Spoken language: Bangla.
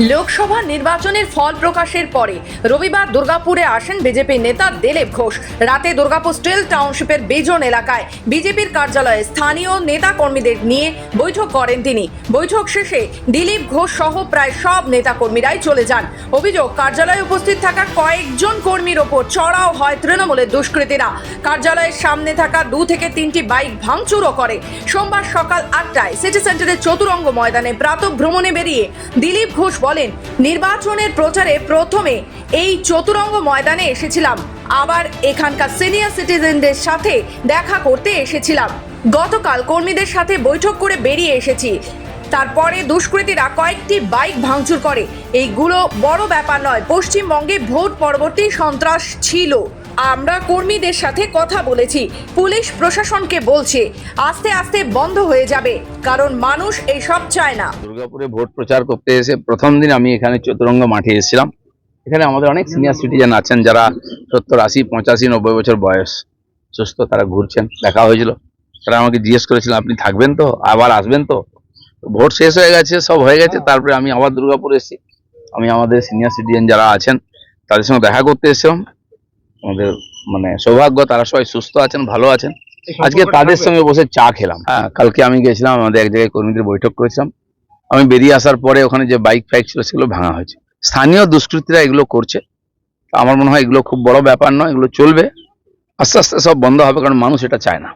লোকসভা নির্বাচনের ফল প্রকাশের পরে রবিবার দুর্গাপুরে আসেন বিজেপি নেতা দিলীপ ঘোষ। রাতে দুর্গাপুর স্টিল টাউনশিপের বেজন এলাকায় বিজেপির কার্যালয়ে স্থানীয় নেতা কর্মীদের নিয়ে বৈঠক করেন তিনি। বৈঠক শেষে দিলীপ ঘোষ সহ প্রায় সব নেতা কর্মীরাই চলে যান। অভিযোগ, কার্যালয়ে উপস্থিত থাকা কয়েকজন কর্মীর ওপর চড়াও হয় তৃণমূলের দুষ্কৃতীরা। কার্যালয়ের সামনে থাকা দু থেকে তিনটি বাইক ভাঙচুরও করে। সোমবার সকাল আটটায় সিটি সেন্টারের চতুরঙ্গ ময়দানে প্রাতঃ ভ্রমণে বেরিয়ে দিলীপ ঘোষ বলেন, নির্বাচনের প্রচারে প্রথমে এই চতুরঙ্গ ময়দানে এসেছিলাম। আবার এখানকার সিনিয়র সিটিজেনদের সাথে দেখা করতে এসেছিলাম। গতকাল কর্মীদের সাথে বৈঠক করে বেরিয়ে এসেছি। তারপরে দুষ্কৃতীরা কয়েকটি বাইক ভাঙচুর করে। এইগুলো বড় ব্যাপার নয়, পশ্চিমবঙ্গে ভোট পরবর্তী সন্ত্রাস ছিল। আমরা কর্মীদের সাথে কথা বলেছি, পুলিশ প্রশাসনকে বলছে, আস্তে আস্তে বন্ধ হয়ে যাবে, কারণ মানুষ এই সব চায় না। দুর্গাপুরে ভোট প্রচার করতে এসে প্রথম দিন আমি এখানে চতুরঙ্গ মাঠে এসেছিলাম। এখানে আমাদের অনেক সিনিয়র সিটিজেন আছেন যারা সত্তর, আশি, পঁচাশি, নব্বই বছর বয়স। সুস্থ, তারা ঘুরছেন, দেখা হয়েছিল। তারা আমাকে জিজ্ঞেস করেছিলেন আপনি থাকবেন তো? আবার আসবেন তো? ভোট শেষ হয়ে গেছে, সব হয়ে গেছে। তারপরে আমি আবার দুর্গাপুর এসেছি। আমি আমাদের সিনিয়র সিটিজেন যারা আছেন, তাদের সঙ্গে দেখা করতে এসেছিলাম। আমাদের মানে সৌভাগ্য তারা সবাই সুস্থ আছেন ভালো আছেন। আজকে তাদের সঙ্গে বসে চা খেলাম। হ্যাঁ। কালকে আমি গেছিলাম আমাদের এক জায়গায় কর্মীদের বৈঠক করেছিলাম। আমি বেরিয়ে আসার পরে ওখানে যে বাইক ফাইক ছিল সেগুলো ভাঙা হয়েছে। স্থানীয় দুষ্কৃতীরা এগুলো করছে। আমার মনে হয় এগুলো খুব বড় ব্যাপার নয় এগুলো চলবে। আস্তে আস্তে সব বন্ধ হবে কারণ মানুষ এটা চায় না।